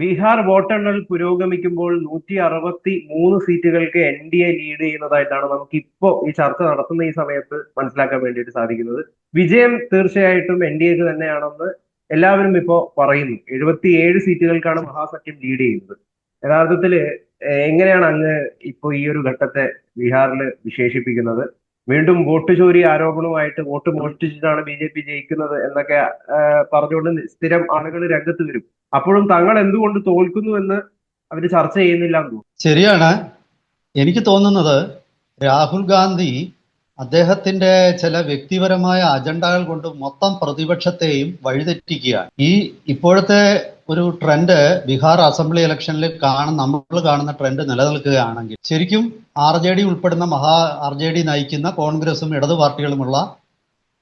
ബീഹാർ വോട്ടെണ്ണൽ പുരോഗമിക്കുമ്പോൾ നൂറ്റി അറുപത്തി മൂന്ന് സീറ്റുകൾക്ക് എൻ ഡി എ ലീഡ് ചെയ്യുന്നതായിട്ടാണ് നമുക്ക് ഇപ്പോ ഈ ചർച്ച നടത്തുന്ന ഈ സമയത്ത് മനസ്സിലാക്കാൻ വേണ്ടിയിട്ട് സാധിക്കുന്നത്. വിജയം തീർച്ചയായിട്ടും എൻ ഡി എക്ക് തന്നെയാണെന്ന് എല്ലാവരും ഇപ്പോ പറയുന്നു. എഴുപത്തിയേഴ് സീറ്റുകൾക്കാണ് മഹാസഖ്യം ലീഡ് ചെയ്യുന്നത്. യഥാർത്ഥത്തിൽ എങ്ങനെയാണ് അങ്ങ് ഇപ്പോ ഈ ഒരു ഘട്ടത്തെ ബീഹാറിൽ വിശേഷിപ്പിക്കുന്നത്? വീണ്ടും വോട്ട് ചോരി ആരോപണവുമായിട്ട് വോട്ട് മോഷ്ടിച്ചിട്ടാണ് ബി ജെ പി ജയിക്കുന്നത് എന്നൊക്കെ പറഞ്ഞുകൊണ്ട് സ്ഥിരം ആളുകൾ രംഗത്ത് വരും. അപ്പോഴും തങ്ങൾ എന്തുകൊണ്ട് തോൽക്കുന്നു എന്ന് അവർ ചർച്ച ചെയ്യുന്നില്ല ശരിയാണ്. എനിക്ക് തോന്നുന്നത് രാഹുൽ ഗാന്ധി അദ്ദേഹത്തിന്റെ ചില വ്യക്തിപരമായ അജണ്ടകൾ കൊണ്ട് മൊത്തം പ്രതിപക്ഷത്തെയും വഴിതെറ്റിക്കുകയാണ്. ഈ ഇപ്പോഴത്തെ ഒരു ട്രെൻഡ് ബീഹാർ അസംബ്ലി ഇലക്ഷനിൽ കാണുന്ന നമ്മൾ കാണുന്ന ട്രെൻഡ് നിലനിൽക്കുകയാണെങ്കിൽ ശരിക്കും ആർ ജെ ഡി ഉൾപ്പെടുന്ന മഹാ ആർ ജെ ഡി നയിക്കുന്ന കോൺഗ്രസും ഇടതു പാർട്ടികളുമുള്ള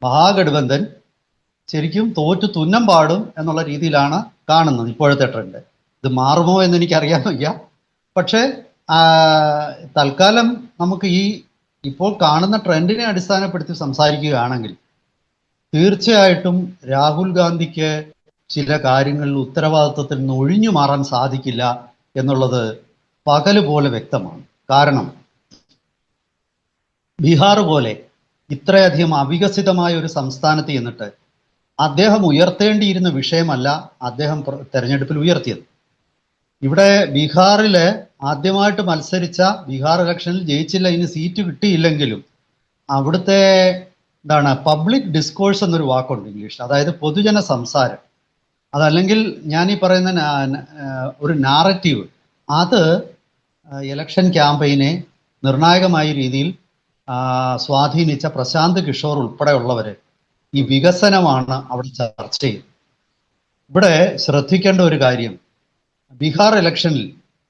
മഹാഗഠബന്ധൻ ശരിക്കും തോറ്റു തുന്നം പാടും എന്നുള്ള രീതിയിലാണ് കാണുന്നത് ഇപ്പോഴത്തെ ട്രെൻഡ് ഇത് മാറുമോ എന്ന് എനിക്കറിയാൻ വയ്യ പക്ഷേ തൽക്കാലം നമുക്ക് ഈ ഇപ്പോൾ കാണുന്ന ട്രെൻഡിനെ അടിസ്ഥാനപ്പെടുത്തി സംസാരിക്കുകയാണെങ്കിൽ തീർച്ചയായിട്ടും രാഹുൽ ഗാന്ധിക്ക് ചില കാര്യങ്ങളിൽ ഉത്തരവാദിത്വത്തിൽ നിന്ന് ഒഴിഞ്ഞു മാറാൻ സാധിക്കില്ല എന്നുള്ളത് പകൽ പോലെ വ്യക്തമാണ്. കാരണം ബീഹാർ പോലെ ഇത്രയധികം അവികസിതമായ ഒരു സംസ്ഥാനത്ത് ചെന്നിട്ട് അദ്ദേഹം ഉയർത്തേണ്ടിയിരുന്ന വിഷയമല്ല അദ്ദേഹം തെരഞ്ഞെടുപ്പിൽ ഉയർത്തിയത്. ഇവിടെ ബീഹാറിൽ ആദ്യമായിട്ട് മത്സരിച്ച ബീഹാർ ഇലക്ഷനിൽ ജയിച്ചില്ല ഇനി സീറ്റ് കിട്ടിയില്ലെങ്കിലും അവിടുത്തെ എന്താണ് പബ്ലിക് ഡിസ്കോഴ്സ് എന്നൊരു വാക്കുണ്ട് ഇംഗ്ലീഷിൽ അതായത് പൊതുജന സംസാരം. അതല്ലെങ്കിൽ ഞാൻ ഈ പറയുന്ന ഒരു നാററ്റീവ് അത് ഇലക്ഷൻ ക്യാമ്പയിനെ നിർണായകമായ രീതിയിൽ സ്വാധീനിച്ച പ്രശാന്ത് കിഷോർ ഉൾപ്പെടെയുള്ളവര് ഈ വികസനമാണ് അവിടെ ചർച്ച ചെയ്യുന്നത്. ഇവിടെ ശ്രദ്ധിക്കേണ്ട ഒരു കാര്യം ബീഹാർ ഇലക്ഷനിൽ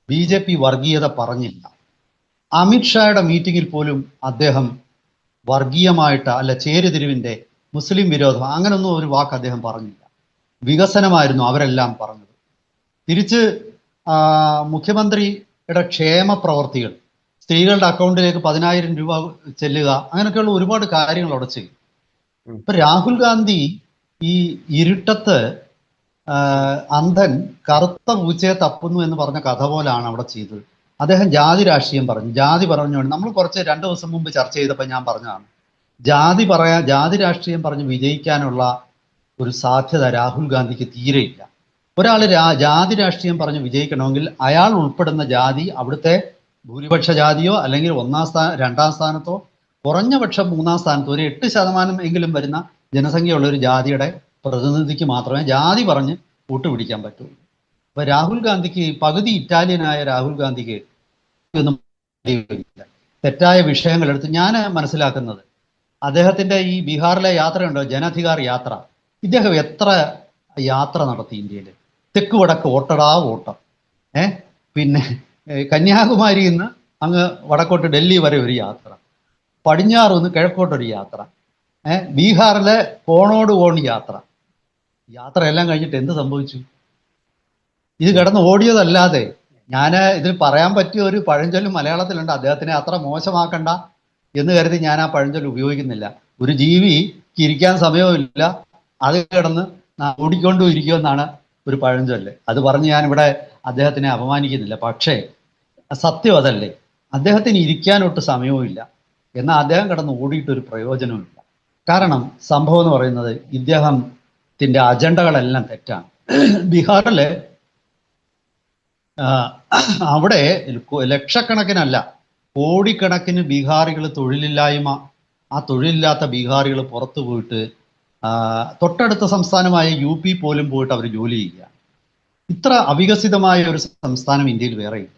ബി ജെ പി വർഗീയത പറഞ്ഞില്ല. അമിത്ഷായുടെ മീറ്റിങ്ങിൽ പോലും അദ്ദേഹം വർഗീയമായിട്ട് അല്ല ചേരുതിരിവിന്റെ മുസ്ലിം വിരോധം അങ്ങനൊന്നും ഒരു വാക്ക് അദ്ദേഹം പറഞ്ഞില്ല. വികസനമായിരുന്നു അവരെല്ലാം പറഞ്ഞത്. തിരിച്ച് മുഖ്യമന്ത്രിയുടെ ക്ഷേമ പ്രവർത്തികൾ സ്ത്രീകളുടെ അക്കൗണ്ടിലേക്ക് പതിനായിരം രൂപ ചെല്ലുക അങ്ങനെയൊക്കെയുള്ള ഒരുപാട് കാര്യങ്ങൾ അവിടെ ചെയ്യും ഇപ്പൊ രാഹുൽ ഗാന്ധി ഈ ഇരുട്ടത്ത് അന്ധൻ കറുത്ത പൂച്ചയെ തപ്പുന്നു എന്ന് പറഞ്ഞ കഥ പോലാണ് അവിടെ ചെയ്തത്. അദ്ദേഹം ജാതി രാഷ്ട്രീയം പറഞ്ഞു. ജാതി പറഞ്ഞുകൊണ്ട് നമ്മൾ കുറച്ച് രണ്ട് ദിവസം മുമ്പ് ചർച്ച ചെയ്തപ്പോൾ ഞാൻ പറഞ്ഞതാണ്. ജാതി പറയാ ജാതി രാഷ്ട്രീയം പറഞ്ഞ് വിജയിക്കാനുള്ള ഒരു സാധ്യത രാഹുൽ ഗാന്ധിക്ക് ഇല്ല. ഒരാൾ ജാതി രാഷ്ട്രീയം പറഞ്ഞ് വിജയിക്കണമെങ്കിൽ അയാൾ ഉൾപ്പെടുന്ന ജാതി അവിടുത്തെ ഭൂരിപക്ഷ ജാതിയോ അല്ലെങ്കിൽ ഒന്നാം സ്ഥാന രണ്ടാം സ്ഥാനത്തോ കുറഞ്ഞ പക്ഷം മൂന്നാം സ്ഥാനത്ത് ഒരു എട്ട് ശതമാനം എങ്കിലും വരുന്ന ജനസംഖ്യയുള്ള ഒരു ജാതിയുടെ പ്രതിനിധിക്ക് മാത്രമേ ജാതി പറഞ്ഞ് വോട്ട് പിടിക്കാൻ പറ്റുള്ളൂ അപ്പൊ രാഹുൽ ഗാന്ധിക്ക് പകുതി ഇറ്റാലിയനായ രാഹുൽ ഗാന്ധിക്ക് തെറ്റായ വിഷയങ്ങൾ എടുത്ത് ഞാൻ മനസ്സിലാക്കുന്നത് അദ്ദേഹത്തിന്റെ ഈ ബീഹാറിലെ യാത്രയുണ്ടോ? ജനധികാർ യാത്ര. ഇദ്ദേഹം എത്ര യാത്ര നടത്തി ഇന്ത്യയിൽ തെക്ക് വടക്ക് ഓട്ടടാ ഓട്ടം ഏഹ് പിന്നെ കന്യാകുമാരി കന്യാകുമാരിയിൽ നിന്ന് അങ്ങ് വടക്കോട്ട് ഡൽഹി വരെ ഒരു യാത്ര. പടിഞ്ഞാറ് നിന്ന് കിഴക്കോട്ടൊരു യാത്ര. ഏഹ് ബീഹാറിലെ കോണോട് കോൺ യാത്ര. യാത്ര എല്ലാം കഴിഞ്ഞിട്ട് എന്ത് സംഭവിച്ചു? ഇത് കിടന്ന് ഓടിയതല്ലാതെ ഞാൻ ഇതിൽ പറയാൻ പറ്റിയ ഒരു പഴഞ്ചൊല്ലും മലയാളത്തിലുണ്ട്. അദ്ദേഹത്തിനെ അത്ര മോശമാക്കണ്ട എന്ന് കരുതി ഞാൻ ആ പഴഞ്ചൊല്ല് ഉപയോഗിക്കുന്നില്ല. ഒരു ജീവി ഇരിക്കാൻ സമയവുമില്ല. അത് കിടന്ന് ഓടിക്കൊണ്ടും ഇരിക്കുമെന്നാണ് ഒരു പഴഞ്ചൊല്ല്. അത് പറഞ്ഞ് ഞാൻ ഇവിടെ അദ്ദേഹത്തിനെ അപമാനിക്കുന്നില്ല. പക്ഷേ സത്യം അതല്ലേ. അദ്ദേഹത്തിന് ഇരിക്കാനൊട്ട് സമയവുമില്ല. എന്നാൽ അദ്ദേഹം കിടന്ന് ഓടിയിട്ട് ഒരു പ്രയോജനവുമില്ല. കാരണം സംഭവം എന്ന് പറയുന്നത് ഇദ്ദേഹത്തിന്റെ അജണ്ടകളെല്ലാം തെറ്റാണ്. ബീഹാറിലെ അവിടെ ലക്ഷക്കണക്കിനല്ല കോടിക്കണക്കിന് ബീഹാറികൾ തൊഴിലില്ലായ്മ ആ തൊഴിലില്ലാത്ത ബീഹാറികൾ പുറത്തു പോയിട്ട് തൊട്ടടുത്ത സംസ്ഥാനമായ യു പി പോലും പോയിട്ട് അവർ ജോലി ചെയ്യുക ഇത്ര അവികസിതമായ ഒരു സംസ്ഥാനം ഇന്ത്യയിൽ വേറെയില്ല.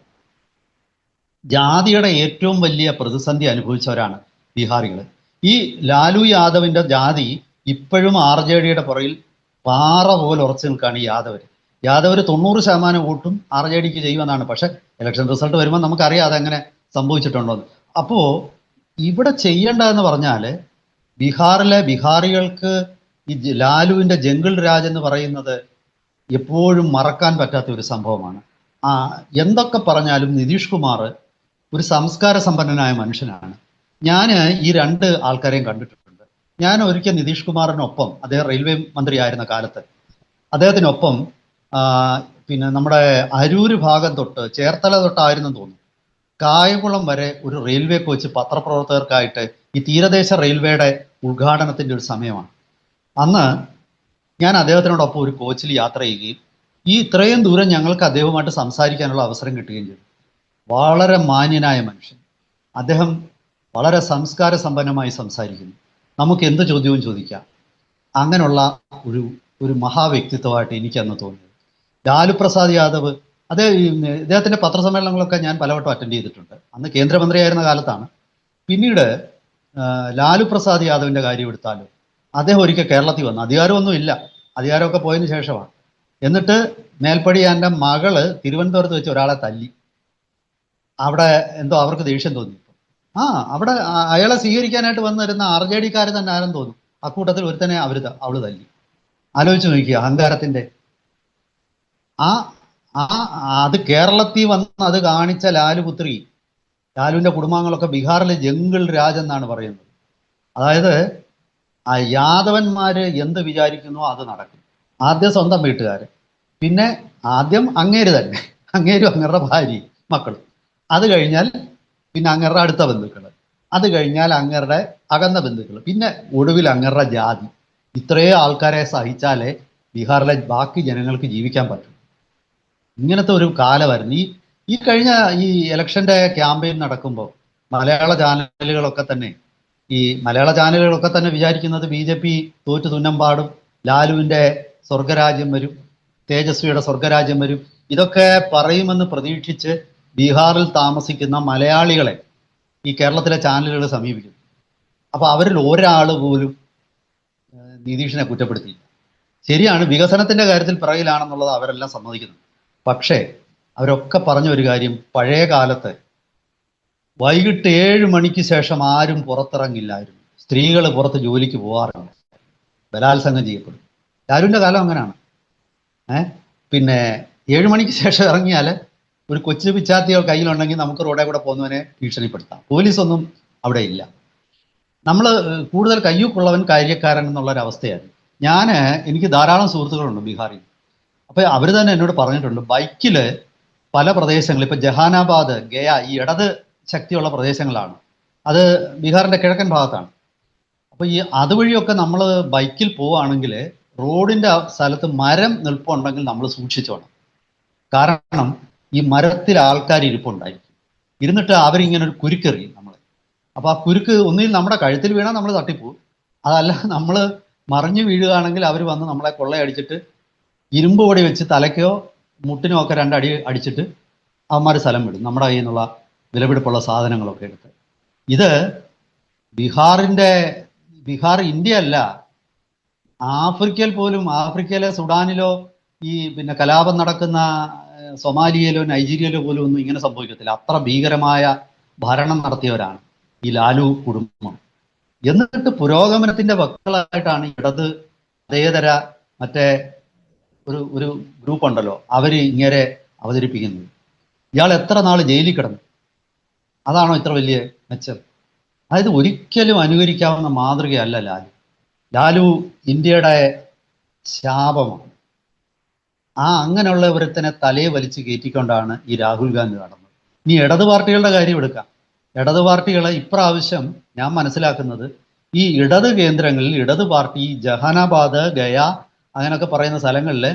ജാതിയുടെ ഏറ്റവും വലിയ പ്രതിസന്ധി അനുഭവിച്ചവരാണ് ബീഹാറികൾ ഈ ലാലു യാദവിന്റെ ജാതി ഇപ്പോഴും ആർ ജെ ഡിയുടെ പുറയിൽ പാറ പോലെ ഉറച്ചു നിൽക്കുകയാണ് ഈ യാദവർ യാദവർ തൊണ്ണൂറ് ശതമാനം വോട്ടും ആർ ജെ ഡിക്ക് ചെയ്യുമെന്നാണ്. പക്ഷെ ഇലക്ഷൻ റിസൾട്ട് വരുമ്പോൾ നമുക്കറിയാം അതെങ്ങനെ സംഭവിച്ചിട്ടുണ്ടോ എന്ന്. അപ്പോ ഇവിടെ ചെയ്യേണ്ടതെന്ന് പറഞ്ഞാൽ ബീഹാറിലെ ബീഹാറികൾക്ക് ഈ ലാലുവിന്റെ ജംഗിൾ രാജ് എന്ന് പറയുന്നത് എപ്പോഴും മറക്കാൻ പറ്റാത്ത ഒരു സംഭവമാണ്. ആ എന്തൊക്കെ പറഞ്ഞാലും നിതീഷ് കുമാർ ഒരു സംസ്കാര സമ്പന്നനായ മനുഷ്യനാണ്. ഞാൻ ഈ രണ്ട് ആൾക്കാരെയും കണ്ടിട്ടുണ്ട്. ഞാൻ ഒരിക്കൽ നിതീഷ് കുമാറിനൊപ്പം അദ്ദേഹം റെയിൽവേ മന്ത്രിയായിരുന്ന കാലത്ത് അദ്ദേഹത്തിനൊപ്പം പിന്നെ നമ്മുടെ അരൂര് ഭാഗം തൊട്ട് ചേർത്തല തൊട്ടായിരുന്നു തോന്നുന്നു. കായകുളം വരെ ഒരു റെയിൽവേ കോച്ച് പത്രപ്രവർത്തകർക്കായിട്ട് ഈ തീരദേശ റെയിൽവേയുടെ ഉദ്ഘാടനത്തിന്റെ ഒരു സമയമാണ്. അന്ന് ഞാൻ അദ്ദേഹത്തിനോടൊപ്പം ഒരു കോച്ചിൽ യാത്ര ചെയ്യുകയും ഈ ഇത്രയും ദൂരം ഞങ്ങൾക്ക് അദ്ദേഹവുമായിട്ട് സംസാരിക്കാനുള്ള അവസരം കിട്ടുകയും ചെയ്തു. വളരെ മാന്യനായ മനുഷ്യൻ. അദ്ദേഹം വളരെ സംസ്കാര സമ്പന്നമായി സംസാരിക്കുന്നു. നമുക്ക് എന്ത് ചോദ്യവും ചോദിക്കാം. അങ്ങനെയുള്ള ഒരു ഒരു മഹാവ്യക്തിത്വമായിട്ട് എനിക്കന്ന് തോന്നിയത്. ലാലു പ്രസാദ് യാദവ് അദ്ദേഹം ഇദ്ദേഹത്തിന്റെ പത്രസമ്മേളനങ്ങളൊക്കെ ഞാൻ പലവട്ടം അറ്റൻഡ് ചെയ്തിട്ടുണ്ട്. അന്ന് കേന്ദ്രമന്ത്രിയായിരുന്ന കാലത്താണ്. പിന്നീട് ലാലു പ്രസാദ് യാദവിന്റെ കാര്യം എടുത്താലും അദ്ദേഹം ഒരിക്കൽ കേരളത്തിൽ വന്നു. അധികാരമൊന്നും ഇല്ല. അധികാരമൊക്കെ പോയതിനു ശേഷമാണ്. എന്നിട്ട് മേൽപ്പടി എന്റെ മകൾ തിരുവനന്തപുരത്ത് വെച്ച് ഒരാളെ തല്ലി. അവിടെ എന്തോ അവർക്ക് ദേഷ്യം തോന്നി. ആ അവിടെ അയാളെ സ്വീകരിക്കാനായിട്ട് വന്നിരുന്ന ആർ ജെ ഡിക്കാർ തന്നെ ആരെന്ന് തോന്നും. അക്കൂട്ടത്തിൽ ഒരുത്തനെ അവർ അവൾ തല്ലി. ആലോചിച്ച് നോക്കിയ അഹങ്കാരത്തിന്റെ. ആ ആ അത് കേരളത്തിൽ വന്ന് അത് കാണിച്ച ലാലുപുത്രി ലാലുവിന്റെ കുടുംബാംഗങ്ങളൊക്കെ ബീഹാറിലെ ജംഗിൾ രാജ് എന്നാണ് പറയുന്നത്. അതായത് ആ യാദവന്മാര് എന്ത് വിചാരിക്കുന്നോ അത് നടക്കും. ആദ്യം സ്വന്തം വീട്ടുകാര്. പിന്നെ ആദ്യം അങ്ങേര് തന്നെ. അങ്ങേരും അങ്ങേരുടെ ഭാര്യ മക്കളും. അത് കഴിഞ്ഞാൽ പിന്നെ അങ്ങരുടെ അടുത്ത ബന്ധുക്കൾ അത് കഴിഞ്ഞാൽ അങ്ങരുടെ അകന്ന ബന്ധുക്കൾ പിന്നെ ഒടുവിൽ അങ്ങരുടെ ജാതി. ഇത്രയും ആൾക്കാരെ സഹിച്ചാലേ ബീഹാറിലെ ബാക്കി ജനങ്ങൾക്ക് ജീവിക്കാൻ പറ്റും. ഇങ്ങനത്തെ ഒരു കാലമായിരുന്നു. ഈ ഈ കഴിഞ്ഞ ഈ ഇലക്ഷന്റെ ക്യാമ്പയിൻ നടക്കുമ്പോൾ മലയാള ചാനലുകളൊക്കെ തന്നെ ഈ മലയാള ചാനലുകളൊക്കെ തന്നെ വിചാരിക്കുന്നത് ബി ജെ പി തോറ്റു തുന്നം പാടും ലാലുവിന്റെ സ്വർഗരാജ്യം വരും തേജസ്വിയുടെ സ്വർഗരാജ്യം വരും. ഇതൊക്കെ പറയുമെന്ന് പ്രതീക്ഷിച്ച് ബീഹാറിൽ താമസിക്കുന്ന മലയാളികളെ ഈ കേരളത്തിലെ ചാനലുകൾ സമീപിക്കുന്നു. അപ്പൊ അവരിൽ ഒരാൾ പോലും നിതീഷിനെ കുറ്റപ്പെടുത്തിയില്ല. ശരിയാണ് വികസനത്തിന്റെ കാര്യത്തിൽ പിറകിലാണെന്നുള്ളത് അവരെല്ലാം സമ്മതിക്കുന്നു. പക്ഷേ അവരൊക്കെ പറഞ്ഞ ഒരു കാര്യം പഴയ കാലത്ത് വൈകിട്ട് ഏഴ് മണിക്ക് ശേഷം ആരും പുറത്തിറങ്ങില്ലായിരുന്നു. സ്ത്രീകൾ പുറത്ത് ജോലിക്ക് പോകാറില്ല ബലാത്സംഗം ചെയ്യപ്പെടും. ലാരുവിന്റെ കാലം അങ്ങനെയാണ്. ഏഹ് പിന്നെ ഏഴ് മണിക്ക് ശേഷം ഇറങ്ങിയാൽ ഒരു കൊച്ചു പിച്ചാത്തിയോ കയ്യിലുണ്ടെങ്കിൽ നമുക്ക് റോഡേ കൂടെ പോകുന്നവനെ ഭീഷണിപ്പെടുത്താം. പോലീസൊന്നും അവിടെ ഇല്ല. നമ്മൾ കൂടുതൽ കയ്യൂക്കുള്ളവൻ കാര്യക്കാരൻ എന്നുള്ളൊരവസ്ഥയാണ്. ഞാൻ എനിക്ക് ധാരാളം സുഹൃത്തുക്കളുണ്ട് ബീഹാറിൽ. അപ്പോൾ അവർ തന്നെ എന്നോട് പറഞ്ഞിട്ടുണ്ട് ബൈക്കിൽ പല പ്രദേശങ്ങളിൽ ഇപ്പോൾ ജഹാനാബാദ് ഗയ ഈ ഇടത് ശക്തിയുള്ള പ്രദേശങ്ങളാണ്. അത് ബീഹാറിന്റെ കിഴക്കൻ ഭാഗത്താണ്. അപ്പോൾ ഈ അതുവഴിയൊക്കെ നമ്മൾ ബൈക്കിൽ പോവുകയാണെങ്കിൽ റോഡിന്റെ സ്ഥലത്ത് മരം നിൽപ്പുണ്ടെങ്കിൽ നമ്മൾ സൂക്ഷിച്ചോണം. കാരണം ഈ മരത്തിൽ ആൾക്കാർ ഇരിപ്പുണ്ടായിരിക്കും. ഇരുന്നിട്ട് അവരിങ്ങനെ ഒരു കുരുക്കെറിയും നമ്മൾ അപ്പൊ ആ കുരുക്ക് ഒന്നിൽ നമ്മുടെ കഴുത്തിൽ വീണാൽ നമ്മൾ തട്ടിപ്പോവും. അതല്ല നമ്മൾ മറിഞ്ഞു വീഴുകയാണെങ്കിൽ അവർ വന്ന് നമ്മളെ കൊള്ളയടിച്ചിട്ട് ഇരുമ്പ് പൊടി വെച്ച് തലയ്ക്കോ മുട്ടിനോ ഒക്കെ രണ്ടടി അടിച്ചിട്ട് അവന്മാർ സ്ഥലം വിടും. നമ്മുടെ കയ്യിൽ നിന്നുള്ള വിലപിടിപ്പുള്ള സാധനങ്ങളൊക്കെ എടുത്ത്. ഇത് ബീഹാറിന്റെ ബീഹാർ ഇന്ത്യ അല്ല ആഫ്രിക്കയിൽ പോലും ആഫ്രിക്കയിലെ സുഡാനിലോ ഈ പിന്നെ കലാപം നടക്കുന്ന സൊമാലിയയിലോ നൈജീരിയയിലോ പോലും ഒന്നും ഇങ്ങനെ സംഭവിക്കത്തില്ല. അത്ര ഭീകരമായ ഭരണം നടത്തിയവരാണ് ഈ ലാലു കുടുംബം. എന്നിട്ട് പുരോഗമനത്തിന്റെ വക്കളായിട്ടാണ് ഇടത് അതേതര മറ്റേ ഒരു ഒരു ഗ്രൂപ്പ് ഉണ്ടല്ലോ അവർ ഇങ്ങനെ അവതരിപ്പിക്കുന്നത്. ഇയാൾ എത്ര നാൾ ജയിലിൽ കിടന്നു? അതാണോ ഇത്ര വലിയ മെച്ചം? അതായത് ഒരിക്കലും അനുകരിക്കാവുന്ന മാതൃകയല്ല ലാലു. ലാലു ഇന്ത്യയുടെ ശാപമാണ്. ആ അങ്ങനെയുള്ള തന്നെ തലയെ വലിച്ച് കയറ്റിക്കൊണ്ടാണ് ഈ രാഹുൽ ഗാന്ധി നടന്നത്. ഇനി ഇടത് പാർട്ടികളുടെ കാര്യം എടുക്കാം. ഇടത് പാർട്ടികളെ ഇപ്രാവശ്യം ഞാൻ മനസ്സിലാക്കുന്നത് ഈ ഇടത് കേന്ദ്രങ്ങളിൽ ഇടത് പാർട്ടി ജഹാനാബാദ് ഗയ അങ്ങനെയൊക്കെ പറയുന്ന സ്ഥലങ്ങളിൽ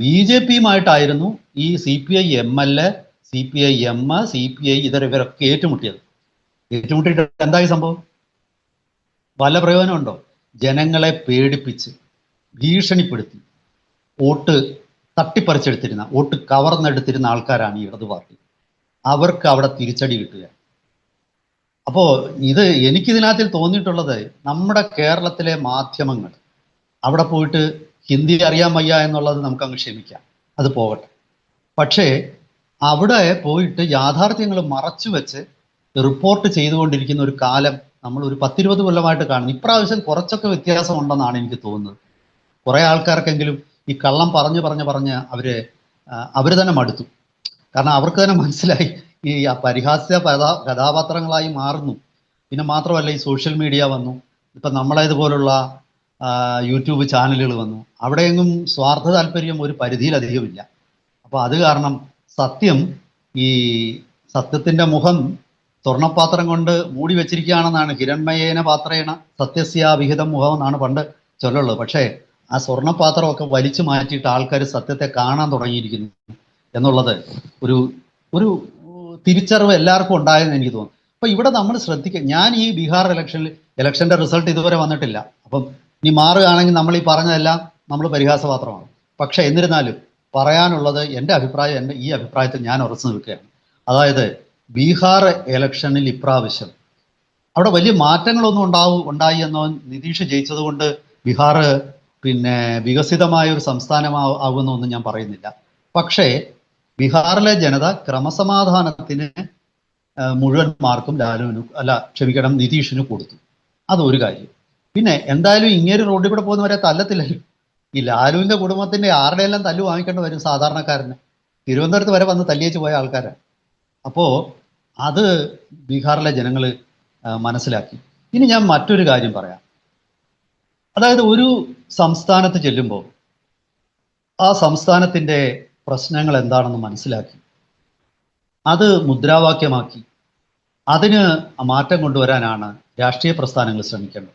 ബി ജെ പിയുമായിട്ടായിരുന്നു ഈ C P I M L A C P I M C P I ഇതര ഇവരൊക്കെ ഏറ്റുമുട്ടിയത്. ഏറ്റുമുട്ടിയിട്ട് എന്തായി സംഭവം? വല്ല പ്രയോജനമുണ്ടോ? ജനങ്ങളെ പേടിപ്പിച്ച് ഭീഷണിപ്പെടുത്തി. വോട്ട് തട്ടിപ്പറിച്ചെടുത്തിരുന്ന വോട്ട് കവർന്നെടുത്തിരുന്ന ആൾക്കാരാണ് ഇടതു പാർട്ടി. അവർക്ക് അവിടെ തിരിച്ചടി കിട്ടുക. അപ്പോ ഇത് എനിക്കിതിനകത്തിൽ തോന്നിയിട്ടുള്ളത് നമ്മുടെ കേരളത്തിലെ മാധ്യമങ്ങൾ അവിടെ പോയിട്ട് ഹിന്ദി അറിയാൻ വയ്യ എന്നുള്ളത് നമുക്ക് അങ്ങ് ക്ഷമിക്കാം. അത് പോകട്ടെ. പക്ഷേ അവിടെ പോയിട്ട് യാഥാർത്ഥ്യങ്ങൾ മറച്ചു വെച്ച് റിപ്പോർട്ട് ചെയ്തുകൊണ്ടിരിക്കുന്ന ഒരു കാലം നമ്മൾ ഒരു പത്തിരുപത് കൊല്ലമായിട്ട് കാണുന്നു. ഇപ്രാവശ്യം കുറച്ചൊക്കെ വ്യത്യാസമുണ്ടെന്നാണ് എനിക്ക് തോന്നുന്നത്. കുറേ ആൾക്കാർക്കെങ്കിലും ഈ കള്ളം പറഞ്ഞു പറഞ്ഞു പറഞ്ഞ് അവർ അവർ തന്നെ മടുത്തു. കാരണം അവർക്ക് തന്നെ മനസ്സിലായി ഈ പരിഹാസ്യ കഥാ കഥാപാത്രങ്ങളായി മാറുന്നു. പിന്നെ മാത്രമല്ല ഈ സോഷ്യൽ മീഡിയ വന്നു. ഇപ്പം നമ്മളേതുപോലുള്ള യൂട്യൂബ് ചാനലുകൾ വന്നു. അവിടെയെങ്ങും സ്വാർത്ഥ താല്പര്യം ഒരു പരിധിയിലധികമില്ല അപ്പോൾ അത് കാരണം സത്യം ഈ സത്യത്തിന്റെ മുഖം സ്വർണപാത്രം കൊണ്ട് മൂടി വെച്ചിരിക്കുകയാണെന്നാണ് ഹിരൺമയേന പാത്രേണ സത്യസ്യാവിഹിതം മുഖം എന്നാണ് പണ്ട് ചൊല്ലുള്ളത്. പക്ഷേ ആ സ്വർണപാത്രമൊക്കെ വലിച്ചു മാറ്റിയിട്ട് ആൾക്കാർ സത്യത്തെ കാണാൻ തുടങ്ങിയിരിക്കുന്നു എന്നുള്ളത് ഒരു ഒരു തിരിച്ചറിവ് എല്ലാവർക്കും ഉണ്ടായെന്ന് എനിക്ക് തോന്നുന്നു. അപ്പൊ ഇവിടെ നമ്മൾ ശ്രദ്ധിക്കുക ഞാൻ ഈ ബീഹാർ ഇലക്ഷനിൽ ഇലക്ഷന്റെ റിസൾട്ട് ഇതുവരെ വന്നിട്ടില്ല. അപ്പം ഇനി മാറുകയാണെങ്കിൽ നമ്മൾ ഈ പറഞ്ഞതെല്ലാം നമ്മൾ പരിഹാസപാത്രമാണ്. പക്ഷെ എന്നിരുന്നാലും പറയാനുള്ളത് എന്റെ അഭിപ്രായം എന്റെ ഈ അഭിപ്രായത്തിൽ ഞാൻ ഉറച്ചു നിൽക്കുകയാണ്. അതായത് ബീഹാർ ഇലക്ഷനിൽ ഇപ്രാവശ്യം അവിടെ വലിയ മാറ്റങ്ങളൊന്നും ഉണ്ടാവും ഉണ്ടായി എന്നോ നിതീഷ് ജയിച്ചതുകൊണ്ട് ബീഹാർ പിന്നെ വികസിതമായ ഒരു സംസ്ഥാനമാകുന്നൊന്നും ഞാൻ പറയുന്നില്ല. പക്ഷേ ബീഹാറിലെ ജനത ക്രമസമാധാനത്തിന് മുഴുവൻ മാർക്കും ലാലുവിന് അല്ല ക്ഷമിക്കണം നിതീഷിന് കൊടുത്തു. അതൊരു കാര്യം. പിന്നെ എന്തായാലും ഇങ്ങനെ റോഡിൽ കൂടെ പോകുന്നവരെ തല്ലത്തില്ലല്ലോ ഈ ലാലുവിന്റെ കുടുംബത്തിന്റെ ആരുടെയെല്ലാം തല്ലു വാങ്ങിക്കേണ്ടി വരും സാധാരണക്കാരന്? തിരുവനന്തപുരത്ത് വരെ വന്ന് തല്ലിയേച്ച് പോയ ആൾക്കാരാണ് അപ്പോൾ അത് ബീഹാറിലെ ജനങ്ങൾ മനസ്സിലാക്കി. ഇനി ഞാൻ മറ്റൊരു കാര്യം പറയാം. അതായത് ഒരു സംസ്ഥാനത്ത് ചെല്ലുമ്പോൾ ആ സംസ്ഥാനത്തിന്റെ പ്രശ്നങ്ങൾ എന്താണെന്ന് മനസ്സിലാക്കി. അത് മുദ്രാവാക്യമാക്കി. അതിന് മാറ്റം കൊണ്ടുവരാനാണ് രാഷ്ട്രീയ പ്രസ്ഥാനങ്ങൾ ശ്രമിക്കേണ്ടത്.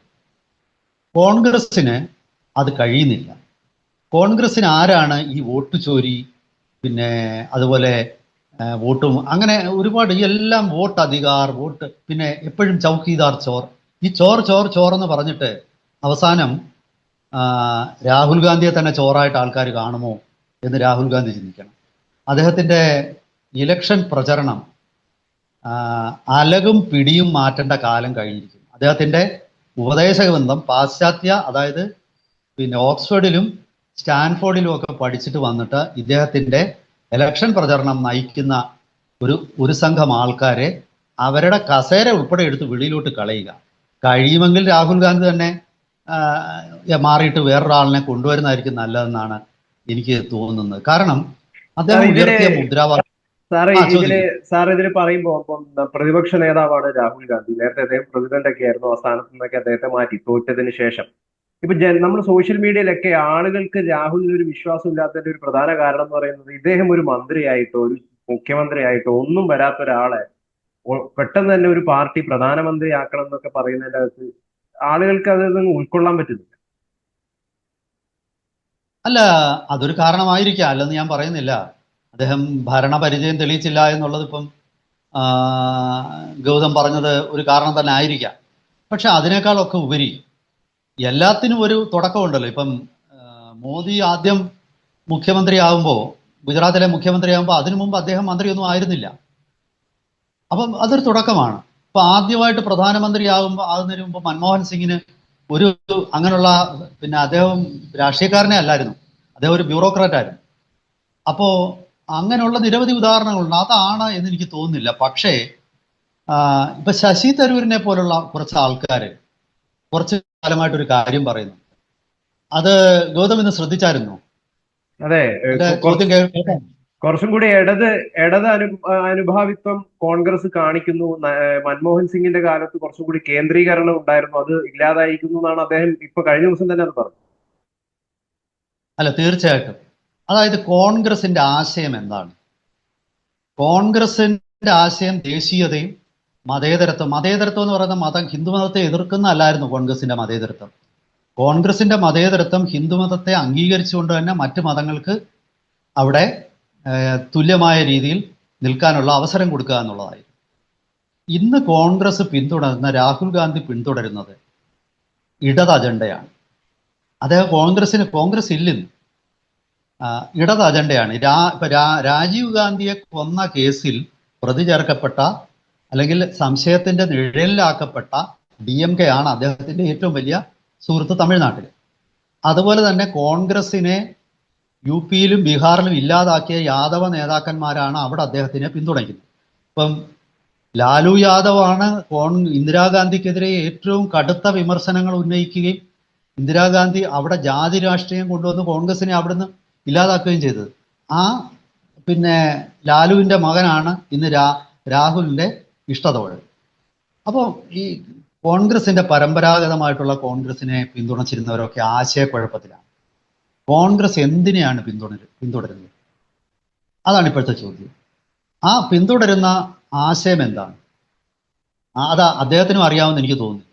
കോൺഗ്രസ്സിന് അത് കഴിയുന്നില്ല. കോൺഗ്രസ്സിന് ആരാണ് ഈ വോട്ട് ചോരി പിന്നെ അതുപോലെ വോട്ടും അങ്ങനെ ഒരുപാട് എല്ലാം വോട്ട് അധികാർ വോട്ട് പിന്നെ എപ്പോഴും ചൗക്കീദാർ ചോർ. ഈ ചോർ ചോർ ചോർ എന്ന് പറഞ്ഞിട്ട് അവസാനം രാഹുൽ ഗാന്ധിയെ തന്നെ ചോറായിട്ട് ആൾക്കാർ കാണുമോ എന്ന് രാഹുൽ ഗാന്ധി ചിന്തിക്കണം. അദ്ദേഹത്തിന്റെ ഇലക്ഷൻ പ്രചരണം അലകും പിടിയും മാറ്റേണ്ട കാലം കഴിഞ്ഞിരിക്കുന്നു. അദ്ദേഹത്തിന്റെ ഉപദേശക ബന്ധം പാശ്ചാത്യ അതായത് പിന്നെ ഓക്സ്ഫോർഡിലും സ്റ്റാൻഫോർഡിലും ഒക്കെ പഠിച്ചിട്ട് വന്നിട്ട് ഇദ്ദേഹത്തിന്റെ ഇലക്ഷൻ പ്രചരണം നയിക്കുന്ന ഒരു ഒരു സംഘം ആൾക്കാരെ അവരുടെ കസേര ഉൾപ്പെടെ എടുത്ത് വെളിയിലോട്ട് കളയുക. കഴിയുമെങ്കിൽ രാഹുൽ ഗാന്ധി തന്നെ മാറിയിട്ട് വേറൊരാളിനെ കൊണ്ടുവരുന്നതായിരിക്കും നല്ലതെന്നാണ് എനിക്ക് തോന്നുന്നത്. കാരണം അദ്ദേഹം ഉയർത്തിയ മുദ്രാവാക്യം സാറ് ആ, ഇതിൽ സാർ ഇതിൽ പറയുമ്പോ ഇപ്പം പ്രതിപക്ഷ നേതാവാണ് രാഹുൽ ഗാന്ധി. നേരത്തെ അദ്ദേഹം പ്രസിഡന്റ് ഒക്കെ ആയിരുന്നു ആ സ്ഥാനത്ത് നിന്നൊക്കെ അദ്ദേഹത്തെ മാറ്റി തോറ്റതിന് ശേഷം. ഇപ്പൊ നമ്മൾ സോഷ്യൽ മീഡിയയിലൊക്കെ ആളുകൾക്ക് രാഹുലിന് ഒരു വിശ്വാസം ഇല്ലാത്തതിന്റെ ഒരു പ്രധാന കാരണം എന്ന് പറയുന്നത് ഇദ്ദേഹം ഒരു മന്ത്രിയായിട്ടോ ഒരു മുഖ്യമന്ത്രിയായിട്ടോ ഒന്നും വരാത്ത ഒരാളെ പെട്ടെന്ന് തന്നെ ഒരു പാർട്ടി പ്രധാനമന്ത്രി ആക്കണം എന്നൊക്കെ പറയുന്നതിന്റെ അകത്ത് ആളുകൾക്ക് അതൊന്നും ഉൾക്കൊള്ളാൻ പറ്റുന്നില്ല. അല്ല അതൊരു കാരണമായിരിക്കാം. അല്ലെന്ന് ഞാൻ പറയുന്നില്ല. അദ്ദേഹം ഭരണപരിചയം തെളിയിച്ചില്ല എന്നുള്ളത് ഇപ്പം ഗൗതം പറഞ്ഞത് ഒരു കാരണം തന്നെ ആയിരിക്കാം. പക്ഷെ അതിനേക്കാളൊക്കെ ഉപരി എല്ലാത്തിനും ഒരു തുടക്കമുണ്ടല്ലോ. ഇപ്പം മോദി ആദ്യം മുഖ്യമന്ത്രി ആകുമ്പോൾ ഗുജറാത്തിലെ മുഖ്യമന്ത്രി ആകുമ്പോൾ അതിനു മുമ്പ് അദ്ദേഹം മന്ത്രിയൊന്നും ആയിരുന്നില്ല. അപ്പം അതൊരു തുടക്കമാണ്. ഇപ്പൊ ആദ്യമായിട്ട് പ്രധാനമന്ത്രി ആകുമ്പോൾ ആകുന്നതിന് മുമ്പ് മൻമോഹൻ സിംഗിന് ഒരു അങ്ങനെയുള്ള പിന്നെ അദ്ദേഹം രാഷ്ട്രീയക്കാരനെ അല്ലായിരുന്നു. അദ്ദേഹം ഒരു ബ്യൂറോക്രാറ്റ് ആയിരുന്നു. അപ്പോ അങ്ങനെയുള്ള നിരവധി ഉദാഹരണങ്ങളുണ്ട്. അതാണ് എന്ന് എനിക്ക് തോന്നുന്നില്ല. പക്ഷേ ഇപ്പൊ ശശി തരൂരിനെ പോലുള്ള കുറച്ച് ആൾക്കാർ കുറച്ച് കാലമായിട്ട് ഒരു കാര്യം പറയുന്നു. അത് ഗൗതം ഇന്ന് ശ്രദ്ധിച്ചായിരുന്നു? അതെ ചോദ്യം കേൾക്കാം കുറച്ചും കൂടി ഇടത് ഇടത് അനു അനുഭാവിത്വം കോൺഗ്രസ് കാണിക്കുന്നു. മൻമോഹൻ സിംഗിന്റെ കാലത്ത് കുറച്ചും കൂടി കേന്ദ്രീകരണം ഉണ്ടായിരുന്നു. അത് ഇല്ലാതായിരിക്കുന്നു എന്നാണ് അദ്ദേഹം ഇപ്പൊ കഴിഞ്ഞ ദിവസം തന്നെ അത് പറഞ്ഞു. അല്ല തീർച്ചയായിട്ടും. അതായത് കോൺഗ്രസിന്റെ ആശയം എന്താണ്? കോൺഗ്രസിന്റെ ആശയം ദേശീയതയും മതേതരത്വം. മതേതരത്വം എന്ന് പറയുന്ന മതം ഹിന്ദുമതത്തെ എതിർക്കുന്ന അല്ലായിരുന്നു കോൺഗ്രസിന്റെ മതേതരത്വം. കോൺഗ്രസിന്റെ മതേതരത്വം ഹിന്ദുമതത്തെ അംഗീകരിച്ചുകൊണ്ട് തന്നെ മറ്റു മതങ്ങൾക്ക് അവിടെ തുല്യമായ രീതിയിൽ നിൽക്കാനുള്ള അവസരം കൊടുക്കുക എന്നുള്ളതായിരുന്നു. ഇന്ന് കോൺഗ്രസ് പിന്തുടരുന്ന രാഹുൽ ഗാന്ധി പിന്തുടരുന്നത് ഇടത് അജണ്ടയാണ്. അദ്ദേഹം കോൺഗ്രസിന് കോൺഗ്രസ് ഇല്ലെന്ന്. ഇടത് അജണ്ടയാണ്. രാജീവ് ഗാന്ധിയെ കൊന്ന കേസിൽ പ്രതി ചേർക്കപ്പെട്ട അല്ലെങ്കിൽ സംശയത്തിന്റെ നിഴലിലാക്കപ്പെട്ട ഡി എം കെ ആണ് അദ്ദേഹത്തിന്റെ ഏറ്റവും വലിയ സുഹൃത്ത് തമിഴ്നാട്ടിൽ അതുപോലെ തന്നെ കോൺഗ്രസിനെ യു പിയിലും ബീഹാറിലും ഇല്ലാതാക്കിയ യാദവ നേതാക്കന്മാരാണ് അവിടെ അദ്ദേഹത്തിനെ പിന്തുണയ്ക്കുന്നത്. ഇപ്പം ലാലു യാദവ് ആണ് കോൺ ഇന്ദിരാഗാന്ധിക്കെതിരെ ഏറ്റവും കടുത്ത വിമർശനങ്ങൾ ഉന്നയിക്കുകയും ഇന്ദിരാഗാന്ധി അവിടെ ജാതി രാഷ്ട്രീയം കൊണ്ടുവന്ന് കോൺഗ്രസിനെ അവിടുന്ന് ഇല്ലാതാക്കുകയും ചെയ്തത്. ആ പിന്നെ ലാലുവിന്റെ മകനാണ് ഇന്ന് രാ രാഹുലിന്റെ ഇഷ്ടതോഴ് അപ്പോൾ ഈ കോൺഗ്രസിന്റെ പരമ്പരാഗതമായിട്ടുള്ള കോൺഗ്രസിനെ പിന്തുണച്ചിരുന്നവരൊക്കെ ആശയക്കുഴപ്പത്തിലാണ്. കോൺഗ്രസ് എന്തിനെയാണ് പിന്തുടര പിന്തുടരുന്നത്? അതാണ് ഇപ്പോഴത്തെ ചോദ്യം. ആ പിന്തുടരുന്ന ആശയം എന്താണ്? അത് അദ്ദേഹത്തിനും അറിയാമെന്ന് എനിക്ക് തോന്നുന്നില്ല.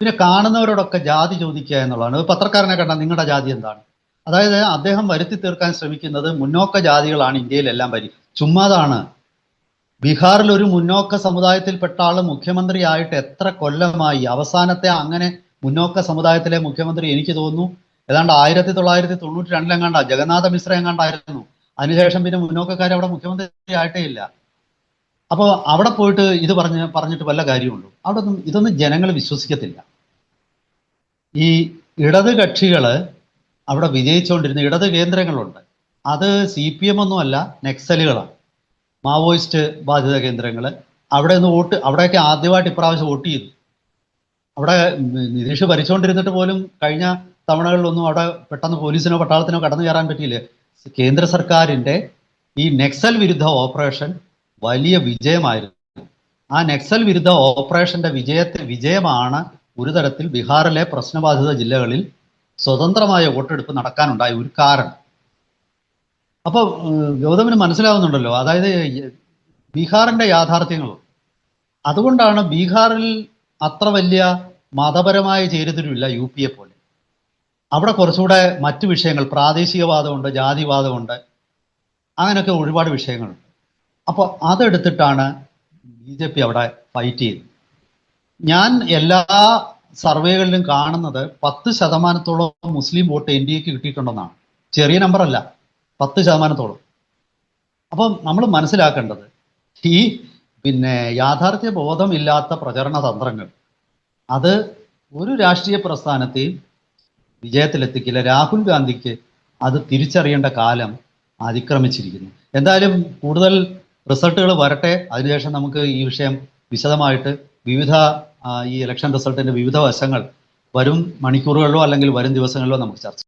പിന്നെ കാണുന്നവരോടൊക്കെ ജാതി ചോദിക്കുക എന്നുള്ളതാണ്. പത്രക്കാരനെ കണ്ടാൽ നിങ്ങളുടെ ജാതി എന്താണ്? അതായത് അദ്ദേഹം വരുത്തി തീർക്കാൻ ശ്രമിക്കുന്നത് മുന്നോക്ക ജാതികളാണ് ഇന്ത്യയിലെല്ലാം ഭരി ചുമ്മാതാണ് ബീഹാറിൽ ഒരു മുന്നോക്ക സമുദായത്തിൽപ്പെട്ട ആൾ മുഖ്യമന്ത്രിയായിട്ട് എത്ര കൊല്ലമായി അവസാനത്തെ അങ്ങനെ മുന്നോക്ക സമുദായത്തിലെ മുഖ്യമന്ത്രി എനിക്ക് തോന്നുന്നു ഏതാണ്ട് ആയിരത്തി തൊള്ളായിരത്തി തൊണ്ണൂറ്റി രണ്ടിലെങ്ങാണ്ട ജഗന്നാഥ മിശ്ര എങ്ങാണ്ടായിരുന്നു അതിനുശേഷം പിന്നെ മുന്നോക്കക്കാർ അവിടെ മുഖ്യമന്ത്രി ആയിട്ടേ ഇല്ല. അപ്പോൾ അവിടെ പോയിട്ട് ഇത് പറഞ്ഞ് പറഞ്ഞിട്ട് വല്ല കാര്യമുള്ളൂ അവിടെ ഒന്നും ഇതൊന്നും ജനങ്ങൾ വിശ്വസിക്കത്തില്ല. ഈ ഇടത് കക്ഷികൾ അവിടെ വിജയിച്ചുകൊണ്ടിരുന്ന ഇടത് കേന്ദ്രങ്ങളുണ്ട്. അത് സി പി എം ഒന്നുമല്ല നെക്സലുകളാണ്. മാവോയിസ്റ്റ് ബാധിത കേന്ദ്രങ്ങൾ അവിടെ ഒന്ന് വോട്ട് അവിടെയൊക്കെ ആദ്യമായിട്ട് ഇപ്രാവശ്യം വോട്ട് ചെയ്തു. അവിടെ നിതീഷ് ഭരിച്ചുകൊണ്ടിരുന്നിട്ട് പോലും കഴിഞ്ഞ തവണകളിലൊന്നും അവിടെ പെട്ടെന്ന് പോലീസിനോ പട്ടാളത്തിനോ കടന്നു കയറാൻ പറ്റിയില്ല? കേന്ദ്ര സർക്കാരിന്റെ ഈ നെക്സൽ വിരുദ്ധ ഓപ്പറേഷൻ വലിയ വിജയമായിരുന്നു. ആ നെക്സൽ വിരുദ്ധ ഓപ്പറേഷന്റെ വിജയത്തെ വിജയമാണ് ഒരു തരത്തിൽ ബീഹാറിലെ പ്രശ്നബാധിത ജില്ലകളിൽ സ്വതന്ത്രമായ വോട്ടെടുപ്പ് നടക്കാനുണ്ടായ ഒരു കാരണം. അപ്പോൾ ഗൗതമിന് മനസ്സിലാവുന്നുണ്ടല്ലോ. അതായത് ബീഹാറിന്റെ യാഥാർത്ഥ്യങ്ങൾ. അതുകൊണ്ടാണ് ബീഹാറിൽ അത്ര വലിയ മതപരമായ ചേരിതിരിവില്ല യു പിയെ പോലെ. അവിടെ കുറച്ചുകൂടെ മറ്റു വിഷയങ്ങൾ പ്രാദേശികവാദമുണ്ട് ജാതിവാദമുണ്ട് അങ്ങനെയൊക്കെ ഒരുപാട് വിഷയങ്ങളുണ്ട്. അപ്പോൾ അതെടുത്തിട്ടാണ് ബി ജെ പി അവിടെ ഫൈറ്റ് ചെയ്യുന്നത് ഞാൻ എല്ലാ സർവേകളിലും കാണുന്നത് പത്ത് ശതമാനത്തോളം മുസ്ലിം വോട്ട് എൻ ഡി എക്ക് കിട്ടിയിട്ടുണ്ടെന്നാണ്. ചെറിയ നമ്പർ അല്ല പത്ത് ശതമാനത്തോളം. അപ്പം നമ്മൾ മനസ്സിലാക്കേണ്ടത് ഈ പിന്നെ യാഥാർത്ഥ്യ ബോധമില്ലാത്ത പ്രചരണ തന്ത്രങ്ങൾ അത് ഒരു രാഷ്ട്രീയ പ്രസ്ഥാനത്തെയും വിജയത്തിലെത്തിക്കില്ല. രാഹുൽ ഗാന്ധിക്ക് അത് തിരിച്ചറിയേണ്ട കാലം അതിക്രമിച്ചിരിക്കുന്നു. എന്തായാലും കൂടുതൽ റിസൾട്ടുകൾ വരട്ടെ. അതിനുശേഷം നമുക്ക് ഈ വിഷയം വിശദമായിട്ട് വിവിധ ഈ ഇലക്ഷൻ റിസൾട്ടിന്റെ വിവിധ വശങ്ങൾ വരും മണിക്കൂറുകളിലോ അല്ലെങ്കിൽ വരും ദിവസങ്ങളിലോ നമുക്ക് ചർച്ച.